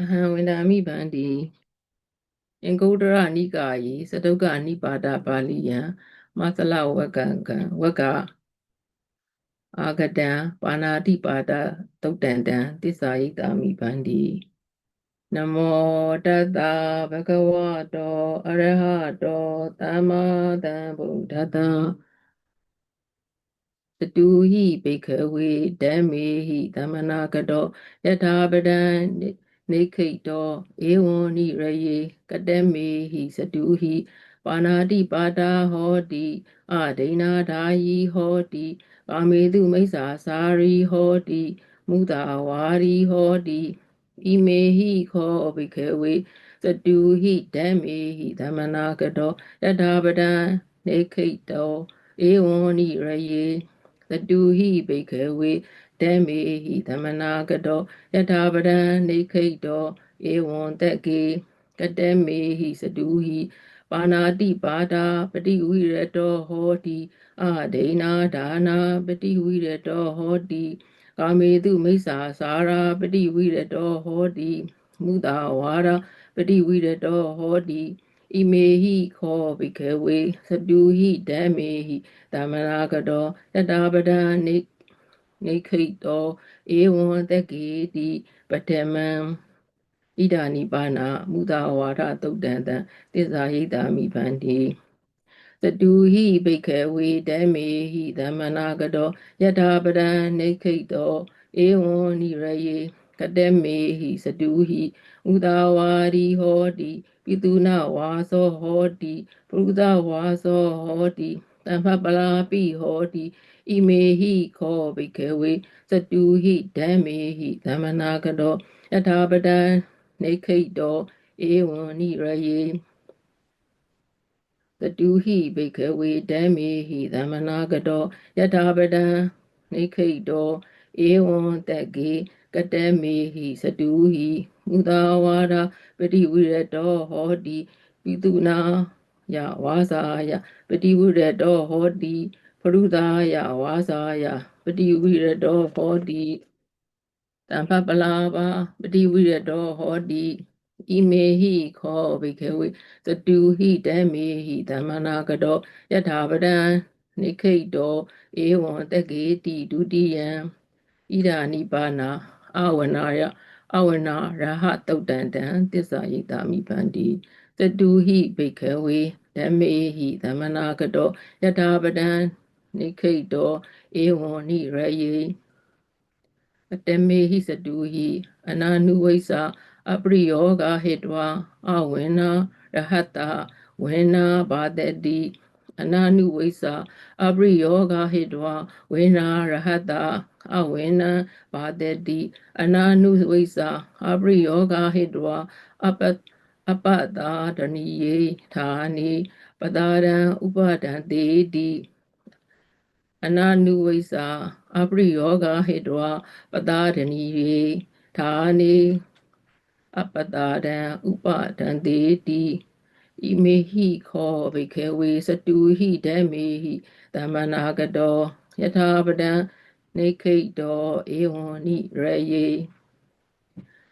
အဟံဝန္ဒာမိဗန္တိအင်္ဂုတ္တရနိကာယေသတုက္ကနိပါဒပါဠိယံမသလဝကံကံဝကအာဂတံပါဏာတိပါဒသုတ်တန်တံသစ္စာယိတာမိဗန္တိနမောတတ္တဗဂဝတောအရဟတောသမ္မာသမ္ဗုဒ္ဓတ္တတတူဟိဘိခဝေဓမ္မေဟိသမနာကတောယထာပဒံ နေခိတောဧဝံနိရယေကတမေဟိစတုဟိပါဏာတိပါတာဟောတိအဒိနာဓာယီဟောတိကာမေတုမိစ္ဆာစာရီဟောတိမုတာဝါရီဟောတိဣမေဟိခောဘိခေဝေစတုဟိဓမ္မေဟိသမနာကတောယထာပဒံနေခိတောဧဝံနိရယေသတုဟိဘိခေဝေ ဓမ္မေဟိသမနာကတောယထာပဒံနေခိတောဧဝံတကေကတမေဟိစတုဟိပါဏာတိပါဒာပတိဝိရတောဟောတိအာဒိနာဒါနာပတိဝိရတောဟောတိကာမေတုမိစ္ဆာစာရာပတိဝိရတောဟောတိမုတာဝါရာပတိဝိရတောဟောတိဣမေဟိခောဘိခေဝေသတုဟိဓမ္မေဟိသမနာကတောတတာပဒံနေ နေခိတောဧဝံတကေတိပထမံဣဒာနိပါဏမုသာဝါဒသုတ်တံတံသစ္စာဟိတာမိဗန္တိသတုဟိဘိခေဝေဓမ္မေဟိသမနာကတောယထာပဒံနေခိတောဧဝံနိရယေကတမေဟိစတုဟိဥဒဝါရီဟောတိပိတုနာဝါသောဟောတိပုဒဝါသောဟောတိ တမ္ဖပလာပိဟောတိဣမေဟိခောဘိခေဝေစတုဟိဓမ္မေဟိသမနာကတောယထာပဒံနေခိတောဧဝံနိရယေတတုဟိဘိခဝေဓမ္မေဟိသမနာကတောယထာပဒံနေခိတောဧဝံတကေကတမေဟိစတုဟိမုသာဝါဒပတိဝိရတောဟောတိပိတုနာ ယဝါစာယပတိဝိရတောဟောတိပရုသာယဝါစာယပတိဝိရတောဟောတိတံဖပလာပါပတိဝိရတောဟောတိဣမေဟိခောဘိခေဝေသတုဟိတမေဟိသမနာကတောယထာပဒံနိခိတောဧဝံတကေတိဒုတိယံဣဒာနိပါဏအဝနာယ အဝနာရဟတုတ်တံတံသစ္စာယိတာမိပန္တိသတုဟိဘိခေဝေဓမ္မေဟိသမနာကတောယထာပဒံနိခိတောဧဝံနိရယေအတမေဟိစတုဟိအနာနုဝိသအပရိယောဂဟိတဝအဝိနာရဟတဝိနာဘာတတိ အနာနုဝိသအပရိယောဂဟိတဝဝိနာရဟတအဝိနာဘာတတိအနာနုဝိသအပရိယောဂဟိတဝအပအပတာတဏိယေဌာနိပတာရံဥပဒံတေတိအနာနုဝိသအပရိယောဂဟိတဝပတာရဏီယေဌာနိအပတာဒံဥပဒံတေတိ ဣမေဟိခောဘိခေဝေစတုဟိဓမ္မေဟိသမနာကတောယထာပဒံနေခိတောဧဝံနိရယေ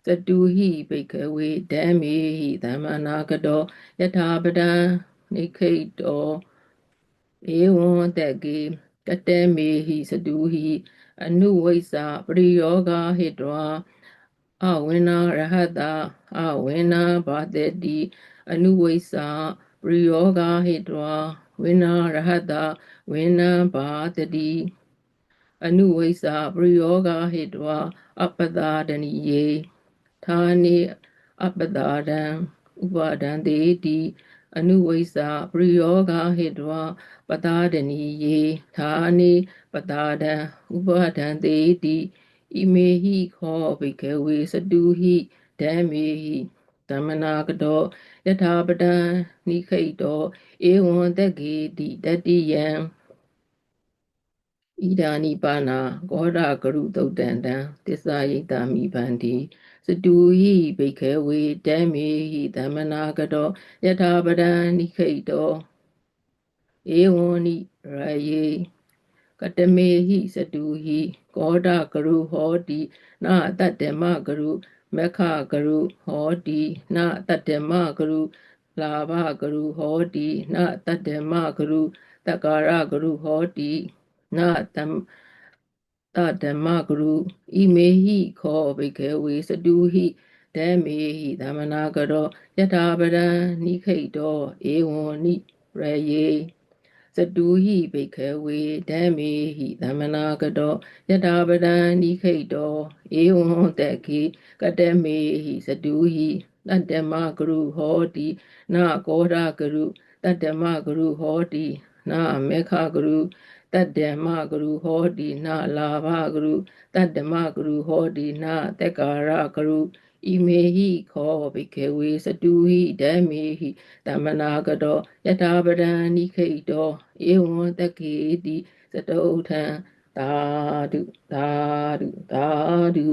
သတုဟိဘိကဝေဓမ္မေဟိသမ္မာနာကတောယထာပဒံနိခိတောဧဝံတကေကတမေဟိသတုဟိအနုဝိစ္စာပရိယောဂဟိတောအဝိနာရဟတအဝိနာဘာတေတိ အနုဝိစ္စာပရိယောဂဟိတောဝိနာရဟတဝိနာဘာတတိအနုဝိစ္စာပရိယောဂဟိတောအပဒါဒနိယေဌာနိအပဒါဒံဥပါဒံတေတိအနုဝိသပရိယောဂဟိတဝပတာဒနီယေဌာနိပတာဒံဥပါဒံတေတိဣမေဟိခောဘိကဝေစတုဟိဓမ္မေဟိ သမနာကတောယထာပတံနိခိတောဧဝံတကေတိတတိယံဣဒာနိပါဏဂောဒဂရုသုတ်တံတံသစ္စာယိတာမိဗန္တိစတူဟိဘိခေဝေဓမ္မေဟိသမနာကတောယထာပဒံနိခိတောဧဝံနိရယေကတမေဟိစတူဟိကောဒကရုဟောတိနာတတ္တမကရု မက္ခဂရုဟောတိနတတ္တမဂရုလာဘဂရုဟောတိနတတ္တမဂရုတက္ကာရဂရုဟောတိနတမတဓမ္မဂရုဣမေဟိခောဘိကေဝေစတုဟိဓမ္မေဟိသမနာကရောယထာပရံနိခိတောဧဝံနိရယေ စတုဟိဘိခေဝေဓမ္မေဟိသမနာကတောယထာပရံနိခိတောဧဝံတခေကတမေဟိစတုဟိတတ္တမဂရုဟောတိနာကောဓဂရုတတ္တမဂရုဟောတိနာမေခဂရုတတ္တမဂရုဟောတိနာလာဘဂရုတတ္တမဂရုဟောတိနာတက်ကာရဂရု ဣမေဟိခောဘိခေဝေစတုဟိဓမ္မေဟိတမနာကတောယထာပဒံနိခိတောဧဝံတကေတိသတုထံသာဓုသာဓုသာဓု